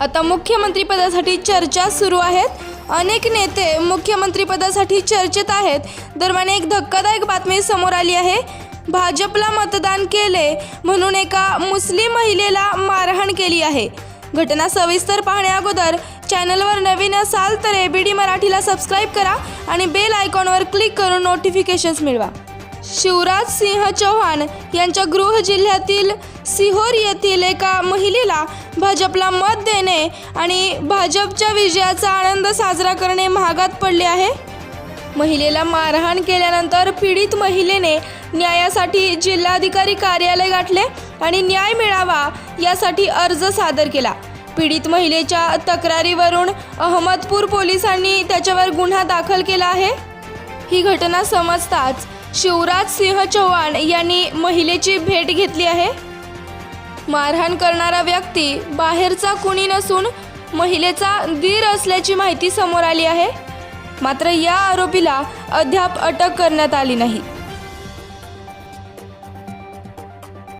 आता मुख्यमंत्रीपदासाठी चर्चा सुरू आहेत. अनेक नेते मुख्यमंत्रीपदासाठी चर्चेत आहेत. दरम्यान एक धक्कादायक बातमी समोर आली आहे. भाजपला मतदान केले म्हणून एका मुस्लिम महिलेला मारहाण केली आहे. घटना सविस्तर पाहण्या अगोदर चॅनलवर नवीन असाल तर एबीडी मराठीला सबस्क्राईब करा आणि बेल आयकॉनवर क्लिक करून नोटिफिकेशन्स मिळवा. शिवराज सिंह चौहान यांच्या गृह जिल्ह्यातील सिहोर येथील एका महिलेला भाजपला मत देणे आणि भाजपच्या विजयाचा आनंद साजरा करणे महागात पडले आहे. महिलेला मारहाण केल्यानंतर पीडित महिलेने न्यायासाठी जिल्हाधिकारी कार्यालय गाठले आणि न्याय मिळावा यासाठी अर्ज सादर केला. पीडित महिलेच्या तक्रारीवरून अहमदपूर पोलिसांनी त्याच्यावर गुन्हा दाखल केला आहे. ही घटना समजताच शिवराज सिंह चव्हाण यांनी महिलेची भेट घेतली आहे. मारहाण करणारा व्यक्ती बाहेरचा कुणी नसून महिलेचा दीर असल्याची माहिती समोर आली आहे. मात्र या आरोपीला अद्याप अटक करण्यात आली नाही.